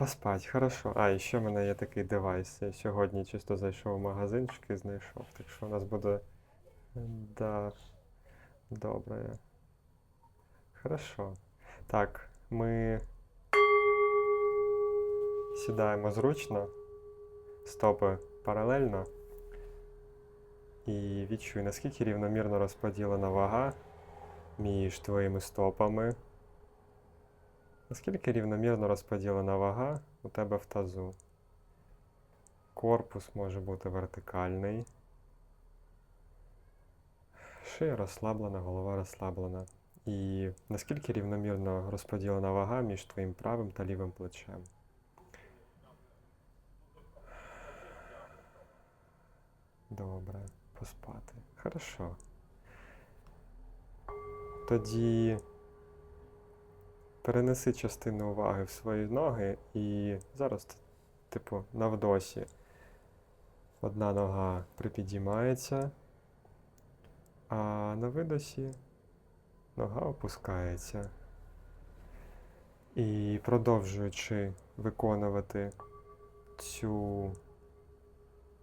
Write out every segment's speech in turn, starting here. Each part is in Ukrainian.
Поспать, хорошо. А, і ще в мене є такий девайс. Я сьогодні чисто зайшов в магазинчик і знайшов. Так що у нас буде. Да. Добре. Хорошо. Так, ми сідаємо зручно, стопи паралельно. І відчуй, наскільки рівномірно розподілена вага між твоїми стопами. Наскільки рівномірно розподілена вага у тебе в тазу? Корпус може бути вертикальний. Шия розслаблена, голова розслаблена. І наскільки рівномірно розподілена вага між твоїм правим та лівим плечем? Добре, поспати. Хорошо. Тоді перенеси частину уваги в свої ноги і зараз, типу, на вдосі. Одна нога припідіймається, а на видосі нога опускається. І продовжуючи виконувати цю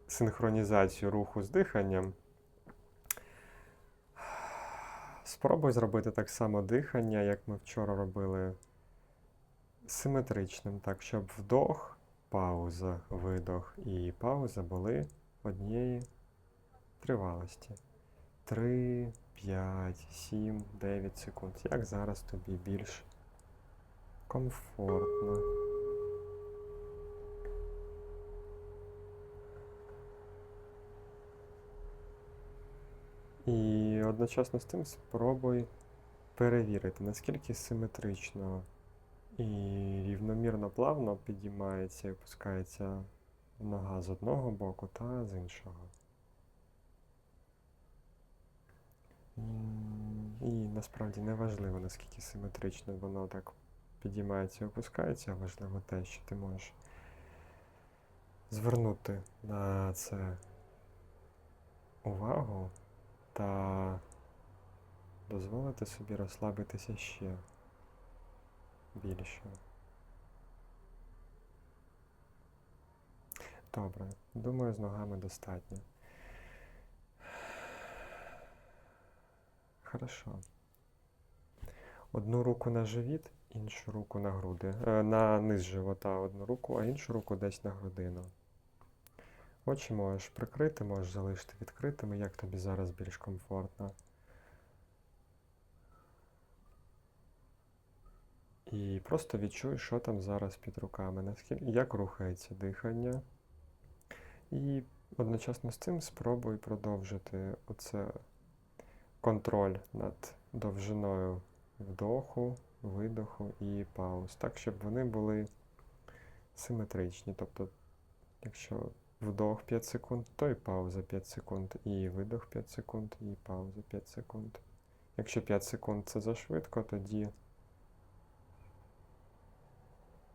синхронізацію руху з диханням, спробуй зробити так само дихання, як ми вчора робили симетричним, так, щоб вдох, пауза, видох і пауза були однієї тривалості. 3, 5, 7, 9 секунд. Як зараз тобі більш комфортно. І одночасно з тим спробуй перевірити, наскільки симетрично і рівномірно плавно підіймається і опускається нога з одного боку та з іншого. І насправді не важливо, наскільки симетрично воно так підіймається і опускається, а важливо те, що ти можеш звернути на це увагу та дозволити собі розслабитися ще більше. Добре, думаю, з ногами достатньо. Хорошо. Одну руку на живіт, іншу руку на груди. Е, на низ живота одну руку, а іншу руку десь на грудину. Очі можеш прикрити, можеш залишити відкритими, як тобі зараз більш комфортно. І просто відчуй, що там зараз під руками, як рухається дихання. І одночасно з цим спробуй продовжити оце контроль над довжиною вдоху, видоху і пауз, так, щоб вони були симетричні. Тобто, якщо вдох 5 секунд, то і пауза 5 секунд, і видох 5 секунд, і пауза 5 секунд. Якщо 5 секунд це зашвидко, тоді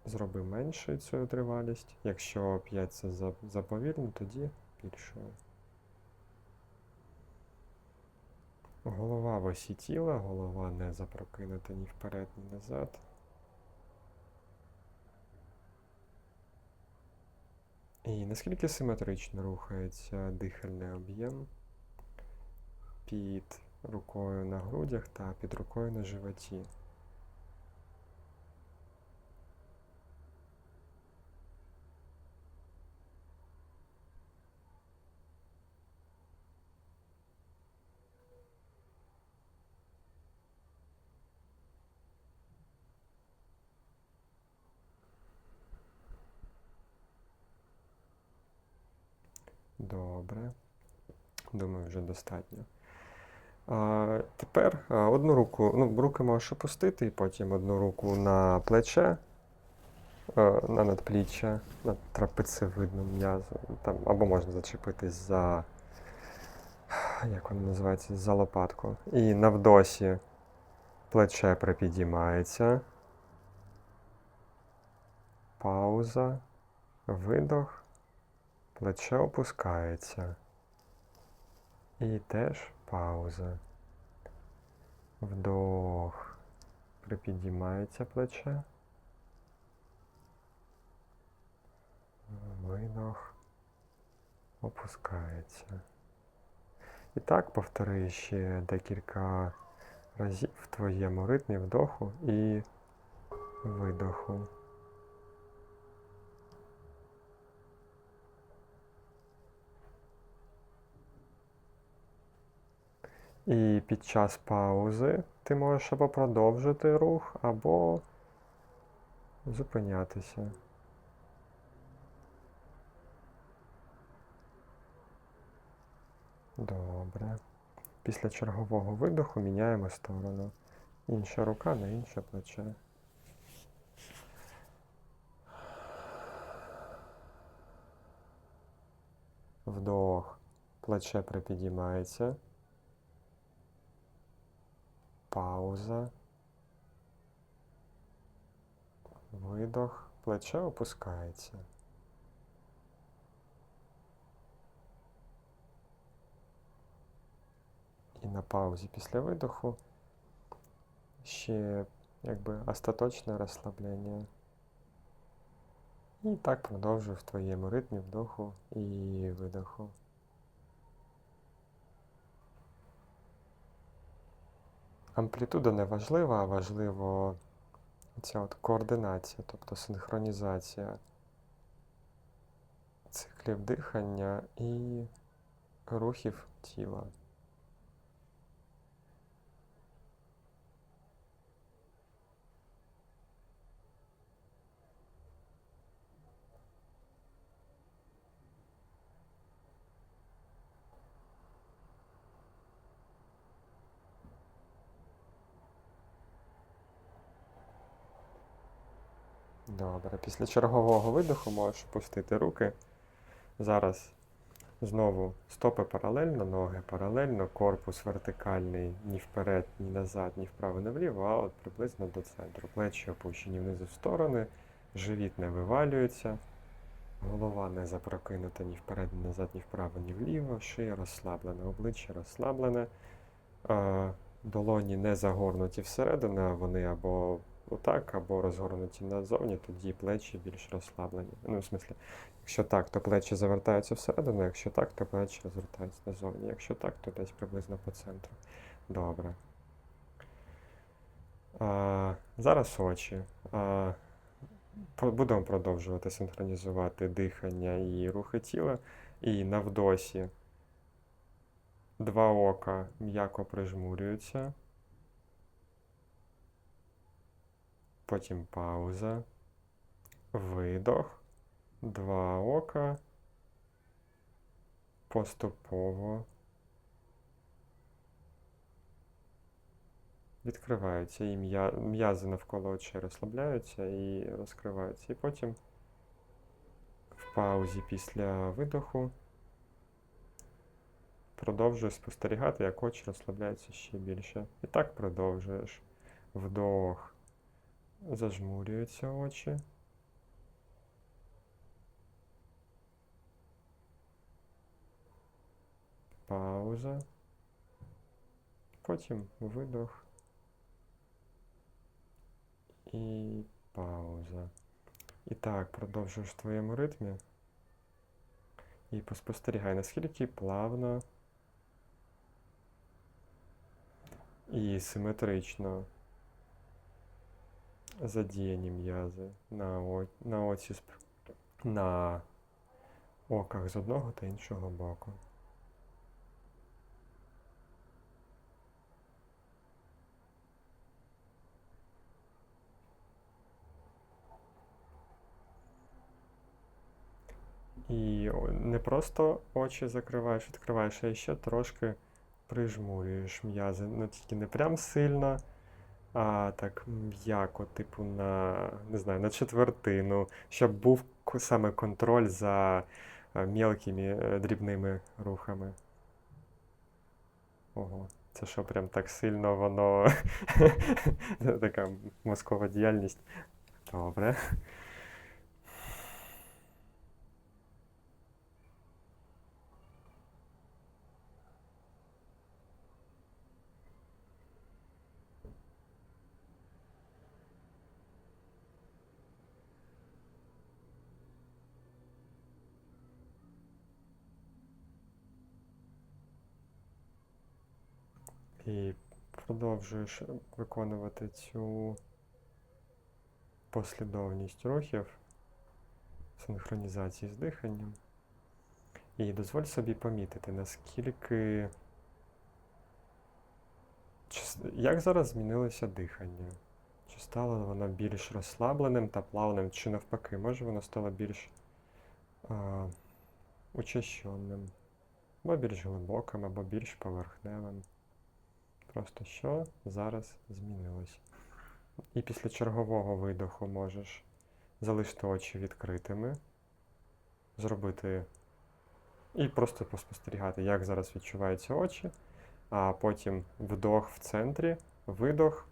зроби меншою цю тривалість. Якщо 5 це заповільно, тоді більшою. Голова в осі тіла, голова не запрокинута ні вперед, ні назад. І наскільки симетрично рухається дихальний об'єм під рукою на грудях та під рукою на животі. Добре. Думаю, вже достатньо. А, тепер одну руку, ну, руки можеш опустити, і потім одну руку на плече, е, на надпліччя, на трапецевидну м'язу. Або можна зачепитись за, як воно називається, за лопатку. І на вдосі плече припідіймається. Пауза. Видох. Плече опускається. І теж пауза. Вдох. Припідіймається плече. видох, опускається. І так повтори ще декілька разів в твоєму ритмі вдоху і видоху. І під час паузи ти можеш або продовжити рух, або зупинятися. Добре. Після чергового видоху міняємо сторону. Інша рука на інше плече. Вдох. Плече припідіймається. Пауза. Видох. Плече опускається. І на паузі після видоху ще якби остаточне розслаблення. І так продовжуй в твоєму ритмі вдоху і видоху. Амплітуда не важлива, а важливо ця от координація, тобто синхронізація циклів дихання і рухів тіла. Добре, після чергового видоху можеш опустити руки. Зараз знову стопи паралельно, ноги паралельно, корпус вертикальний ні вперед, ні назад, ні вправо, ні вліво, а от приблизно до центру. Плечі опущені внизу в сторони, живіт не вивалюється, голова не запрокинута ні вперед, ні назад, ні вправо, ні вліво, шия розслаблена, обличчя розслаблене, долоні не загорнуті всередину, вони або отак, або розгорнуті назовні, тоді плечі більш розслаблені. Ну, в смислі, якщо так, то плечі завертаються всередину, якщо так, то плечі розвертаються назовні. Якщо так, то десь приблизно по центру. Добре. А, Зараз очі. А, Будемо продовжувати синхронізувати дихання і рухи тіла. І на вдосі два ока м'яко прижмурюються. Потім пауза, видох, два ока, поступово відкриваються і м'язи навколо очей розслабляються і розкриваються. І потім в паузі після видоху продовжує спостерігати, як очі розслабляються ще більше. І так продовжуєш вдох. Зажмурюються очі. Пауза. Потім видох. І пауза. І так, продовжуєш в твоєму ритмі. І поспостерігай, наскільки плавно і симетрично задіяні м'язи на на оці на оках з одного та іншого боку. І не просто очі закриваєш, відкриваєш, а ще трошки прижмурюєш м'язи. Ну тільки не прям сильно а, так м'яко, типу, на не знаю, на четвертину, щоб був саме контроль за мілкими е, дрібними рухами. Ого, це що прям так сильно воно така мозкова діяльність. Добре. І продовжуєш виконувати цю послідовність рухів синхронізації з диханням. І дозволь собі помітити, наскільки. Як зараз змінилося дихання? Чи стало воно більш розслабленим та плавним, чи навпаки, може воно стало більш а, учащенним, або більш глибоким, або більш поверхневим. Просто що зараз змінилось. І після чергового видоху можеш залишити очі відкритими, зробити і просто поспостерігати, як зараз відчуваються очі, а потім вдох в центрі, видох,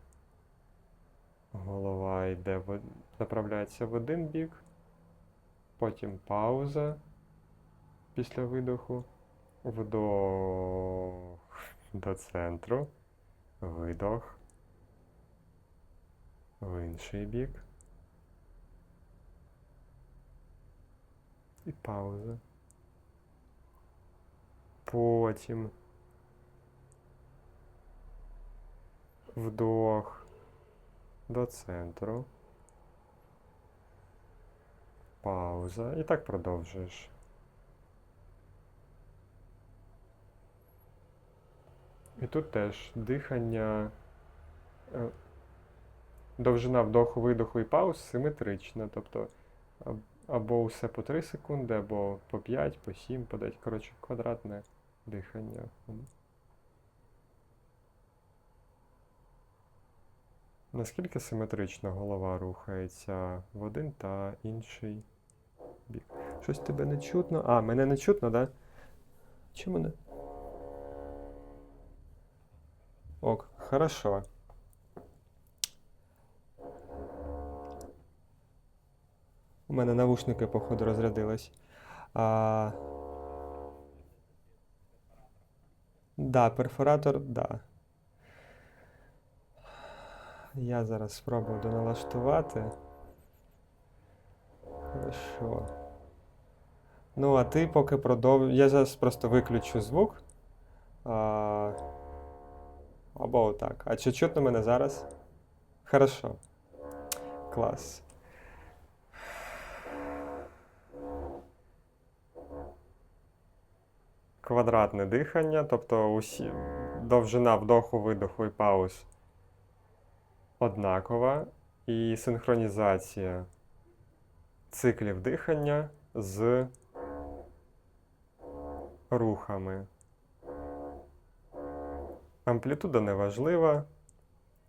голова йде направляється в один бік, потім пауза після видоху, вдох до центру, видох в інший бік. І пауза. Потім вдох до центру. Пауза. І так продовжуєш. І тут теж дихання. е, Довжина вдоху, видоху і пауз симетрична. Тобто або все по 3 секунди, або по 5, по 7, по 10. Коротше, квадратне дихання. Наскільки симетрично голова рухається в один та інший бік? Щось тебе не чутно? А, мене не чутно, да? Чи мене? Ок, хорошо. У мене навушники, походу, розрядились. А... Да, перфоратор, да. Я зараз спробую доналаштувати. Хорошо. Ну, а ти поки продовжуй. Я зараз просто виключу звук. А... Або отак. А чи чутно мене зараз? Хорошо. Клас. Квадратне дихання, тобто усі довжина вдоху, видоху і пауз однакова, і синхронізація циклів дихання з рухами. Амплітуда не важлива,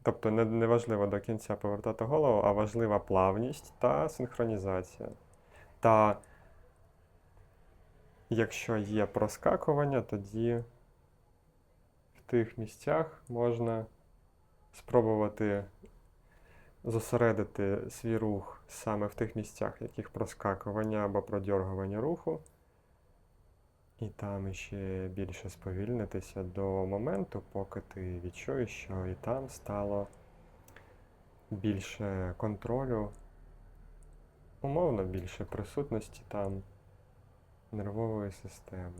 тобто не, важливо до кінця повертати голову, а важлива плавність та синхронізація. Та якщо є проскакування, тоді в тих місцях можна спробувати зосередити свій рух саме в тих місцях, яких проскакування або продьоргування руху, і там ще більше сповільнитися до моменту, поки ти відчуєш, що і там стало більше контролю, умовно більше присутності там нервової системи.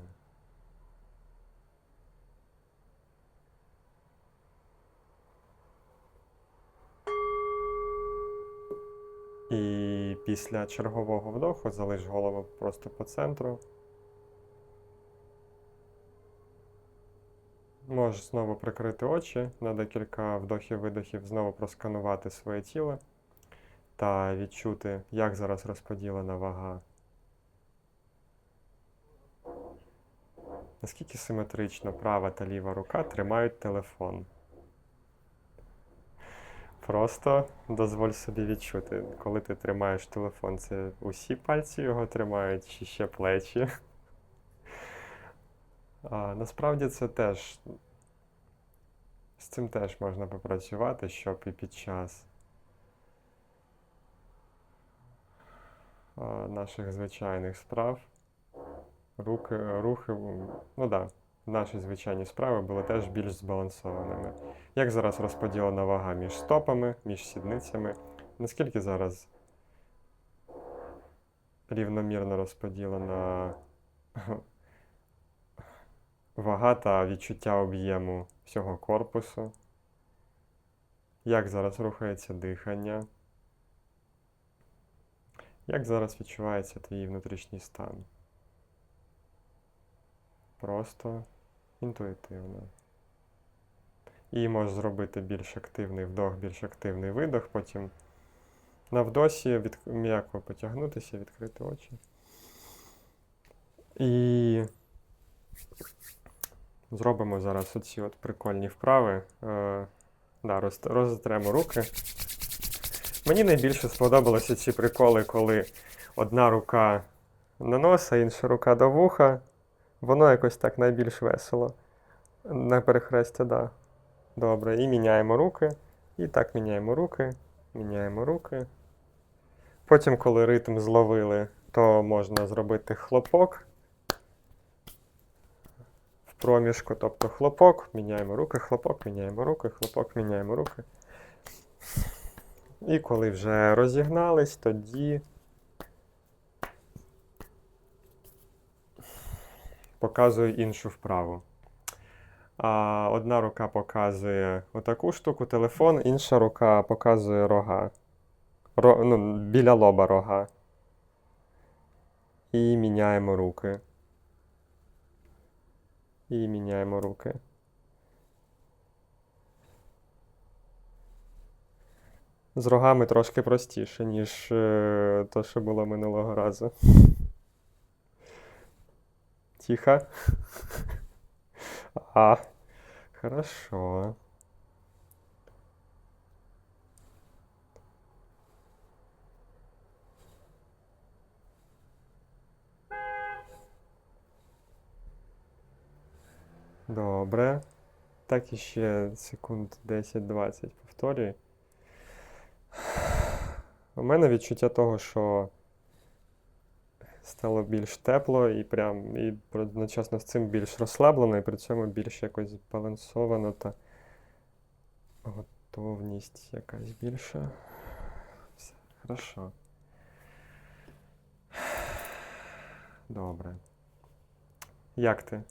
І після чергового вдоху залиш голову просто по центру. Можеш знову прикрити очі на декілька вдохів-видохів, знову просканувати своє тіло та відчути, як зараз розподілена вага. Наскільки симетрично права та ліва рука тримають телефон. Просто дозволь собі відчути, коли ти тримаєш телефон, це усі пальці його тримають, чи ще плечі. А, насправді це теж з цим теж можна попрацювати, щоб і під час а, наших звичайних справ руки, рухи, ну да, наші звичайні справи були теж більш збалансованими. Як зараз розподілена вага між стопами, між сідницями? Наскільки зараз рівномірно розподілена вага та відчуття об'єму всього корпусу. Як зараз рухається дихання? Як зараз відчувається твій внутрішній стан? Просто інтуїтивно. І можеш зробити більш активний вдох, більш активний видох, потім на вдосі від... м'яко потягнутися, відкрити очі. І зробимо зараз оці от прикольні вправи. Е, да, роз... Розтремо руки. Мені найбільше сподобалися ці приколи, коли одна рука на носа, інша рука до вуха. Воно якось так найбільш весело. На перехрестя, да. Добре. І міняємо руки. І так міняємо руки. Міняємо руки. Потім, коли ритм зловили, то можна зробити хлопок. Проміжку, тобто хлопок, міняємо руки, хлопок, міняємо руки, хлопок, міняємо руки. І коли вже розігнались, тоді показую іншу вправу. А, одна рука показує отаку штуку, телефон, інша рука показує рога. Ро, ну, біля лоба рога. І міняємо руки. І міняємо руки. З рогами трошки простіше, ніж е, то, що було минулого разу. Тихо. А, хорошо. Добре. Так іще секунд 10-20 повторюй. У мене відчуття того, що стало більш тепло і прям і одночасно з цим більш розслаблено, і при цьому більш якось збалансовано та готовність якась більша. Все, хорошо. Добре. Як ти?